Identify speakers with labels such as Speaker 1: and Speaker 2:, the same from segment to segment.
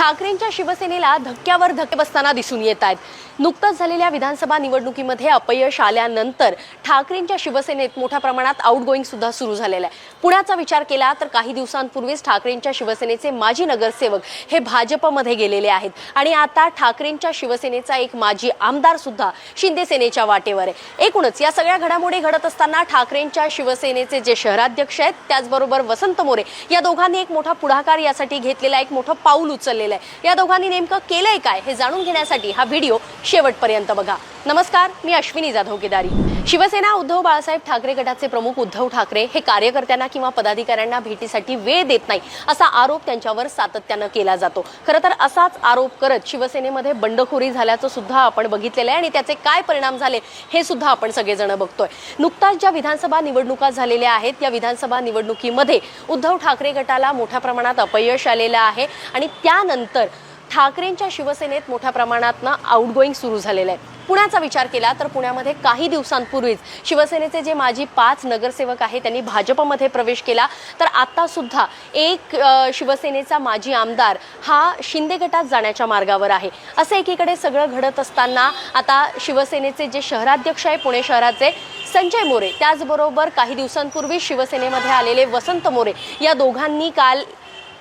Speaker 1: ठाकरेंच्या शिवसेनेला धक्क्यावर धक्के बसताना दिसून येत आहेत. नुकतंच झालेल्या विधानसभा निवडणुकीमध्ये अपयश आल्यानंतर ठाकरेंच्या शिवसेनेत मोठ्या प्रमाणात आउटगोईंग सुद्धा सुरू झालेलं आहे. पुण्याचा विचार केला तर काही दिवसांपूर्वीच ठाकरेंच्या शिवसेनेचे माजी नगरसेवक हे भाजपमध्ये गेलेले आहेत. आणि आता ठाकरेंच्या शिवसेनेचा एक माजी आमदार सुद्धा शिंदे सेनेच्या वाटेवर आहे. एकूणच या सगळ्या घडामोडी घडत असताना ठाकरेंच्या शिवसेनेचे जे शहराध्यक्ष आहेत त्याचबरोबर वसंत मोरे या दोघांनी एक मोठा पुढाकार यासाठी घेतलेला एक मोठं पाऊल उचललेलं आहे या दोघांनी नेमकं केलंय काय हे जाणून घेण्यासाठी हा व्हिडिओ शेवटपर्यंत बघा. नमस्कार मी अश्विनी जाधव केदारी शिवसेना उद्धव बाळासाहेब ठाकरे गटाचे प्रमुख उद्धव ठाकरे हे कार्यकर्त्यांना किंवा पदाधिकाऱ्यांना भेटीसाठी वेळ देत नाही असा आरोप त्यांच्यावर सातत्यानं केला जातो. खरं तर असाच आरोप करत शिवसेनेमध्ये बंडखोरी झाल्याचं सुद्धा आपण बघितलेलं आहे आणि त्याचे काय परिणाम झाले हे सुद्धा आपण सगळेजण बघतोय. नुकताच ज्या विधानसभा निवडणुका झालेल्या आहेत या विधानसभा निवडणुकीमध्ये उद्धव ठाकरे गटाला मोठ्या प्रमाणात अपयश आलेलं आहे आणि त्यानंतर ठाकरेंच्या शिवसेनेत मोठ्या प्रमाणातनं आउटगोईंग सुरू झालेलं आहे. पुण्याचा विचार केला तर पुण्यामध्ये काही दिवसांपूर्वीच शिवसेनेचे जे माजी पाच नगरसेवक आहेत त्यांनी भाजपमध्ये प्रवेश केला. तर आत्तासुद्धा एक शिवसेनेचा माजी आमदार हा शिंदे गटात जाण्याच्या मार्गावर आहे. असं एकीकडे सगळं घडत असताना आता शिवसेनेचे जे शहराध्यक्ष आहे पुणे शहराचे संजय मोरे त्याचबरोबर काही दिवसांपूर्वी शिवसेनेमध्ये आलेले वसंत मोरे या दोघांनी काल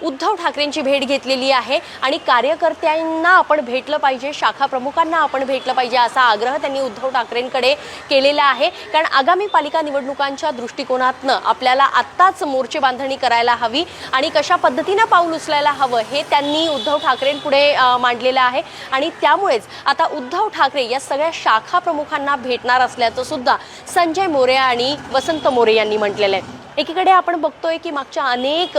Speaker 1: उद्धव ठाकरेंची भेट घेतलेली आहे आणि कार्यकर्त्यांना आपण भेटलं पाहिजे शाखा प्रमुखांना आपण भेटलं पाहिजे असा आग्रह त्यांनी उद्धव ठाकरेंकडे केलेला आहे. कारण आगामी पालिका निवडणुकांच्या दृष्टिकोनातनं आपल्याला आत्ताच मोर्चे बांधणी करायला हवी आणि कशा पद्धतीनं पाऊल उचलायला हवं हे त्यांनी उद्धव ठाकरेंपुढे मांडलेलं आहे. आणि त्यामुळेच आता उद्धव ठाकरे या सगळ्या शाखा प्रमुखांना भेटणार असल्याचं सुद्धा संजय मोरे आणि वसंत मोरे यांनी म्हटलेलं आहे. एकीकडे आपण बघतोय की मागच्या अनेक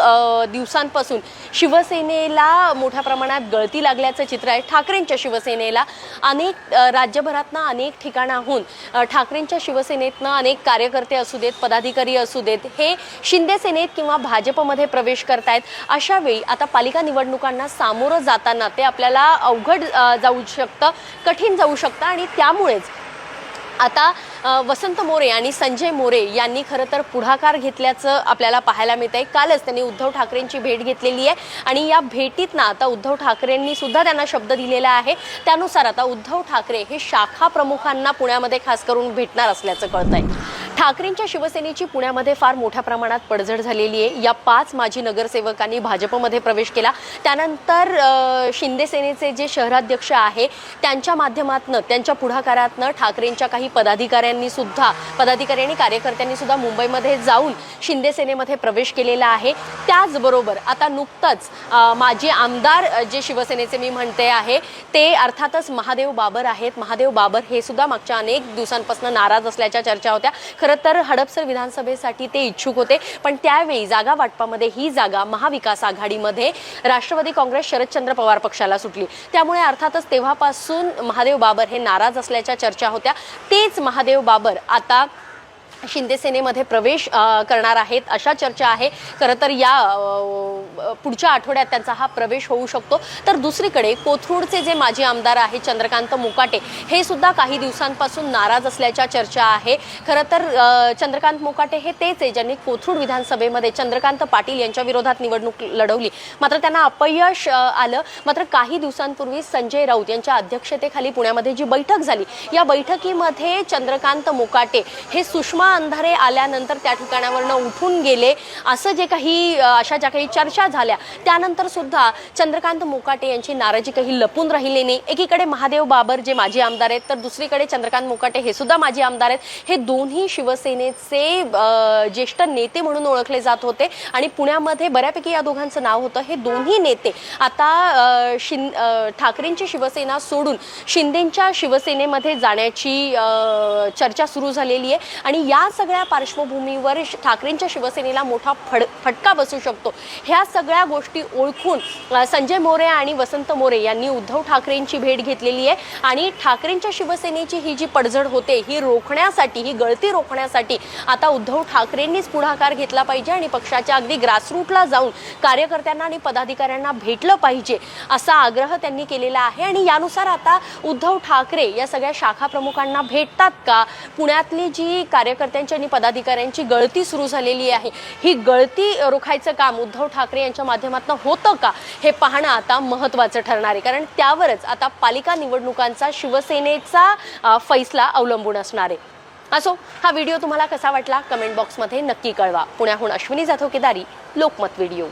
Speaker 1: दिवसांपासून शिवसेनेला मोठ्या प्रमाणात गळती लागल्याचं चित्र आहे. ठाकरेंच्या शिवसेनेला अनेक राज्यभरातनं अनेक ठिकाणाहून ठाकरेंच्या शिवसेनेतनं अनेक कार्यकर्ते असू देत पदाधिकारी असू देत हे शिंदे सेनेत किंवा भाजपमध्ये प्रवेश करतायत. अशा वेळी आता पालिका निवडणुकांना सामोरं जाताना ते आपल्याला अवघड जाऊ शकतं कठीण जाऊ शकतं आणि त्यामुळेच आता वसंत मोरे आणि संजय मोरे यांनी खरं तर पुढाकार घेतल्याचं आपल्याला पाहायला मिळत आहे कालच त्यांनी उद्धव ठाकरेंची भेट घेतलेली आहे आणि या भेटीत ना आता उद्धव ठाकरेंनी सुद्धा त्यांना शब्द दिलेला आहे. त्यानुसार आता उद्धव ठाकरे हे शाखा प्रमुखांना पुण्यामध्ये खास करून भेटणार असल्याचं कळत आहे ठाकरेंच्या शिवसेनेची पुण्यामध्ये फार मोठ्या प्रमाणात पडझड झालेली आहे. या पाच माजी नगरसेवकांनी भाजपमध्ये प्रवेश केला. त्यानंतर शिंदेसेनेचे शिंदे सेनेचे जे शहराध्यक्ष आहे त्यांच्या माध्यमातनं त्यांच्या पुढाकारातनं ठाकरेंच्या काही पदाधिकाऱ्यांनी सुद्धा पदाधिकारी आणि कार्यकर्त्यांनी सुद्धा मुंबईमध्ये जाऊन शिंदे सेनेमध्ये प्रवेश केलेला आहे. त्याचबरोबर आता नुकतंच माजी आमदार जे शिवसेनेचे मी म्हणते आहे ते अर्थातच महादेव बाबर आहेत. महादेव बाबर हे सुद्धा मागच्या अनेक दिवसांपासून नाराज असल्याच्या चर्चा होत्या. खरं तर हडपसर विधानसभेसाठी ते इच्छुक होते पण त्यावेळी जागा वाटपामध्ये ही जागा महाविकास आघाडीमध्ये राष्ट्रवादी काँग्रेस शरदचंद्र पवार पक्षाला सुटली. त्यामुळे अर्थातच तेव्हापासून महादेव बाबर हे नाराज असल्याच्या चर्चा होत्या. तेच महादेव बाबर आता शिंदे सेनेमध्ये प्रवेश करणार आहेत अशा चर्चा आहे. खरं तर या पुढच्या आठवड्यात त्यांचा हा प्रवेश होऊ शकतो. तर दुसरीकडे कोथरूडचे जे माजी आमदार आहेत चंद्रकांत मुकाटे हे सुद्धा काही दिवसांपासून नाराज असल्याच्या चर्चा आहे. खरं तर चंद्रकांत मुकाटे हे तेच आहे ज्यांनी कोथरूड विधानसभेमध्ये चंद्रकांत पाटील यांच्या विरोधात निवडणूक लढवली. मात्र त्यांना अपयश आलं. मात्र काही दिवसांपूर्वी संजय राऊत यांच्या अध्यक्षतेखाली पुण्यामध्ये जी बैठक झाली या बैठकीमध्ये चंद्रकांत मुकाटे हे सुषमा अंधारे आल्यानंतर त्या ठिकाणावरनं उठून गेले. असं जे काही अशा ज्या काही चर्चा झाल्या त्यानंतर सुद्धा चंद्रकांत मुकाटे यांची नाराजी काही लपून राहिली नाही. एकीकडे महादेव बाबर जे माजी आमदार आहेत तर दुसरीकडे चंद्रकांत मुकाटे हे सुद्धा माजी आमदार आहेत. हे दोन्ही शिवसेनेचे ज्येष्ठ नेते म्हणून ओळखले जात होते आणि पुण्यामध्ये बऱ्यापैकी या दोघांचं नाव होतं. हे दोन्ही नेते आता अ, शिं ठाकरेंची शिवसेना सोडून शिंदेच्या शिवसेनेमध्ये जाण्याची चर्चा सुरू झालेली आहे. आणि या सगळ्या पार्श्वभूमीवर ठाकरेंच्या शिवसेनेला मोठा फड फटका बसू शकतो. ह्या सगळ्या गोष्टी ओळखून संजय मोरे आणि वसंत मोरे यांनी उद्धव ठाकरेंची भेट घेतलेली आहे. आणि ठाकरेंच्या शिवसेनेची ही जी पडझड होते ही रोखण्यासाठी ही गळती रोखण्यासाठी आता उद्धव ठाकरेंनीच पुढाकार घेतला पाहिजे आणि पक्षाच्या अगदी ग्रासरूटला जाऊन कार्यकर्त्यांना आणि पदाधिकाऱ्यांना भेटलं पाहिजे असा आग्रह त्यांनी केलेला आहे. आणि यानुसार आता उद्धव ठाकरे या सगळ्या शाखा प्रमुखांना भेटतात का? पुण्यातली जी कार्यकर्ते कार्यकर्त्यांची आणि पदाधिकाऱ्यांची गळती सुरू झालेली आहे. ही गळती रोखायचं काम उद्धव ठाकरे यांच्या माध्यमातून होतं का? हे पाहणं आता महत्त्वाचं ठरणार आहे. कारण त्यावरच आता पालिका निवडणुकांचा शिवसेनेचा फैसला अवलंबून असणार आहे. असो हा व्हिडिओ तुम्हाला कसा वाटला? कमेंट बॉक्समध्ये नक्की कळवा. पुण्याहून अश्विनी जाधव केदारी लोकमत व्हिडिओ.